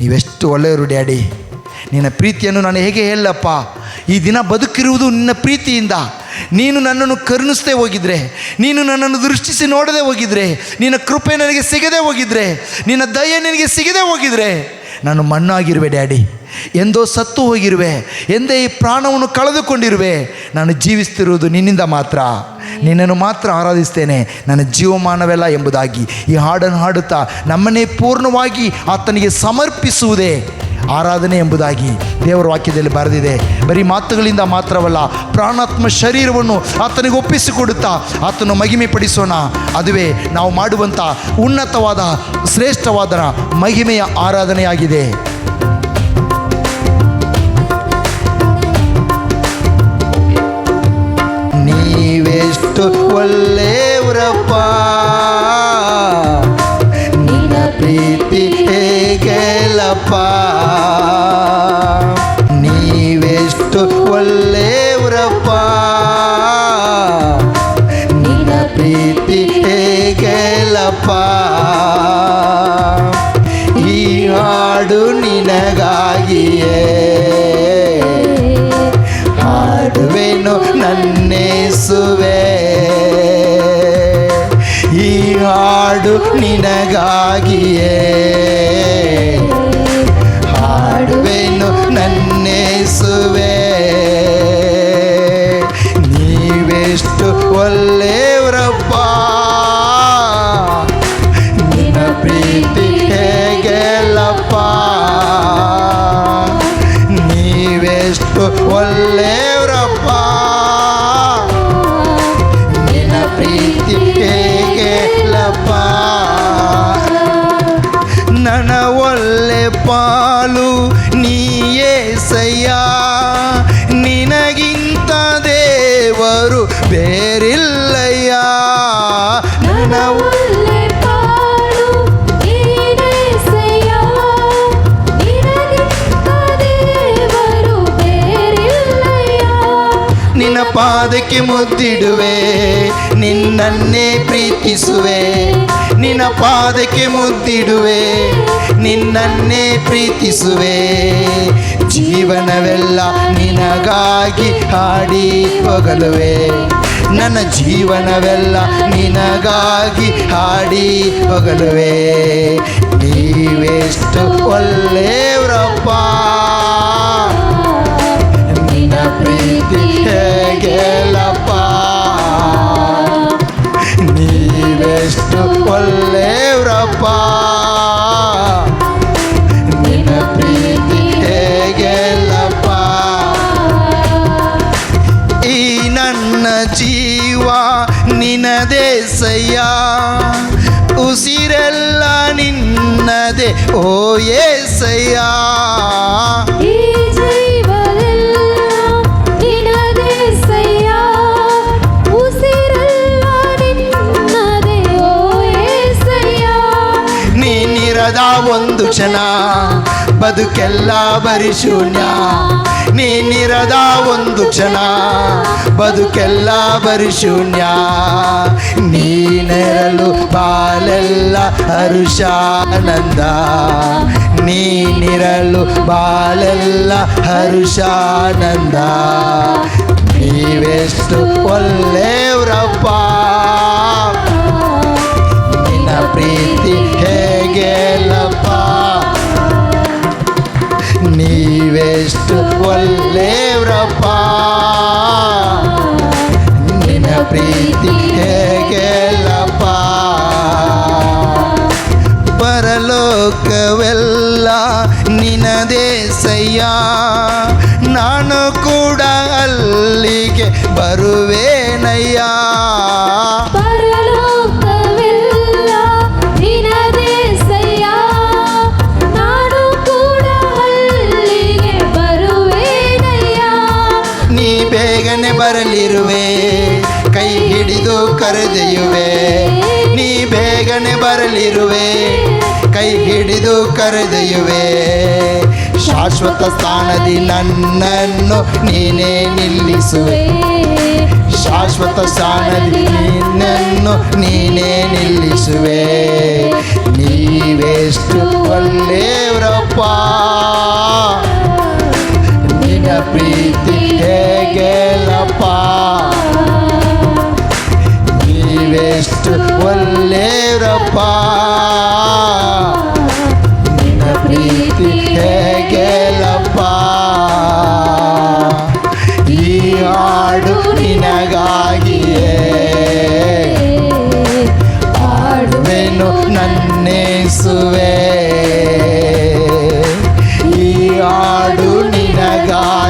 ನೀವೆಷ್ಟು ಒಳ್ಳೆಯವರು ಡ್ಯಾಡಿ. ನಿನ್ನ ಪ್ರೀತಿಯನ್ನು ನಾನು ಹೇಗೆ ಹೇಳಪ್ಪ ಈ ದಿನ ಬದುಕಿರುವುದು ನಿನ್ನ ಪ್ರೀತಿಯಿಂದ. ನೀನು ನನ್ನನ್ನು ಕರುಣಿಸದೆ ಹೋಗಿದ್ರೆ, ನೀನು ನನ್ನನ್ನು ದೃಷ್ಟಿಸಿ ನೋಡದೆ ಹೋಗಿದ್ರೆ, ನಿನ್ನ ಕೃಪೆ ನನಗೆ ಸಿಗದೆ ಹೋಗಿದ್ರೆ, ನಿನ್ನ ದಯೆ ನನಗೆ ಸಿಗದೆ ಹೋಗಿದ್ರೆ, ನಾನು ಮಣ್ಣಾಗಿರುವೆ ಡ್ಯಾಡಿ. ಎಂದೋ ಸತ್ತು ಹೋಗಿರುವೆ, ಎಂದೇ ಈ ಪ್ರಾಣವನ್ನು ಕಳೆದುಕೊಂಡಿರುವೆ, ನಾನು ಜೀವಿಸ್ತಿರುವುದು ನಿನ್ನಿಂದ ಮಾತ್ರ. ನಿನ್ನನ್ನು ಮಾತ್ರ ಆರಾಧಿಸ್ತೇನೆ. ನನ್ನ ಜೀವಮಾನವೆಲ್ಲ ಎಂಬುದಾಗಿ. ಈ ಹಾಡನ್ನು ಹಾಡುತ್ತಾ ನಮ್ಮನ್ನೇ ಪೂರ್ಣವಾಗಿ ಆತನಿಗೆ ಸಮರ್ಪಿಸುವುದೇ ಆರಾಧನೆ ಎಂಬುದಾಗಿ ದೇವರ ವಾಕ್ಯದಲ್ಲಿ ಬರೆದಿದೆ. ಬರೀ ಮಾತುಗಳಿಂದ ಮಾತ್ರವಲ್ಲ, ಪ್ರಾಣಾತ್ಮ ಶರೀರವನ್ನು ಆತನಿಗೆ ಒಪ್ಪಿಸಿಕೊಡುತ್ತಾ ಆತನು ಮಹಿಮೆ ಪಡಿಸೋಣ ಅದುವೇ ನಾವು ಮಾಡುವಂಥ ಉನ್ನತವಾದ, ಶ್ರೇಷ್ಠವಾದ ಮಹಿಮೆಯ ಆರಾಧನೆಯಾಗಿದೆ. ನೀವೆಷ್ಟು ಒಳ್ಳೆಯವರಪ್ಪ ನಿನ್ನ ಪ್ರೀತಿ ಹೇಗೆಲ್ಲಪ್ಪ ನೀವೆಷ್ಟು ಒಳ್ಳೆಯವರಪ್ಪ ನಿನ್ನ ಪ್ರೀತಿ ಹೇಗೆಲ್ಲಪ್ಪ ಈ ಹಾಡು ನಿನಗಾಗಿಯೇ ಹಾಡುವೆನು ನನ್ನೇಸುವೆ ಈ ಹಾಡು ನಿನಗಾಗಿಯೇ. ಹಾಡುವೆನು ನನ್ನೇಸುವೆ. ಪಾಲು ನಿನಗಿಂತ ದೇವರು ಬೇರಿಲ್ಲಯ್ಯ. ಪಾಡು ನೀನೇಸಯ್ಯ ನಿನಗಿಂತ ದೇವರು ಬೇರಿಲ್ಲಯ್ಯ. ನಿನ್ನ ಪಾದಕ್ಕೆ ಮುದ್ದಿಡುವೆ ನಿನ್ನನ್ನೇ ಪ್ರೀತಿಸುವೆ. ನಿನ್ನ ಪಾದಕ್ಕೆ ಮುದ್ದಿಡುವೆ ನಿನ್ನನ್ನೇ ಪ್ರೀತಿಸುವೆ. ಜೀವನವೆಲ್ಲ ನಿನಗಾಗಿ ಹಾಡಿ ಹೊಗಲುವೆ. ನನ್ನ ಜೀವನವೆಲ್ಲ ನಿನಗಾಗಿ ಹಾಡಿ ಹೊಗಲುವೆ. ನೀವೆಷ್ಟು ಒಳ್ಳೆಯವರಪ್ಪ ನಿನ್ನ ಪ್ರೀತಿ ಹೇಗೆಲ್ಲಪ್ಪ ಓ ಏಸಯ್ಯ ನೀನಿರದ ಒಂದು ಕ್ಷಣ ಬದುಕೆಲ್ಲ ಬರಿ ಶೂನ್ಯ ನೀನಿರದ ಒಂದು ಕ್ಷಣ ಬದುಕೆಲ್ಲ ಬರಿ ಶೂನ್ಯ. ನೀನೆರಲು ಬಾಲೆಲ್ಲ ಹರುಷಾನಂದ. ನೀನಿರಲು ಬಾಲೆಲ್ಲ ಹರುಷಾನಂದ. ನೀವೆಷ್ಟು ಒಳ್ಳೆಯವರಪ್ಪ ಪ್ರೀತಿ ಹೇಗೆಲ್ಲಪ್ಪ? ಪರಲೋಕವೆಲ್ಲ ನಿನದೇ ಸಯ್ಯ. ನಾನು ಕೂಡ ಅಲ್ಲಿಗೆ ಬರುವೇನಯ್ಯ? ಕೈ ಕರೆದೆಯುವೆ. ನೀ ಬೇಗನೆ ಬರಲಿರುವೆ. ಕೈ ಹಿಡಿದು ಕರೆದೆಯುವೆ. ಶಾಶ್ವತ ಸ್ಥಾನದಿ ನನ್ನನ್ನು ನೀನೇ ನಿಲ್ಲಿಸುವೆ. ಶಾಶ್ವತ ಸ್ಥಾನದಿ ನಿನ್ನನ್ನು ನೀನೇ ನಿಲ್ಲಿಸುವೆ. ನೀವೆಷ್ಟು ಒಳ್ಳೆಯವರಪ್ಪ. ಲೇರಪ್ಪ ನಿನ್ನ ಪ್ರೀತಿ ಹೇಗೆಲ್ಲಪ್ಪ ಈ ಹಾಡು ನಿನಗಾಗಿಯೇ ಹಾಡುವೆನು ನನ್ನೇಸುವೆ ಈ ಹಾಡು ನಿನಗಾಗಿ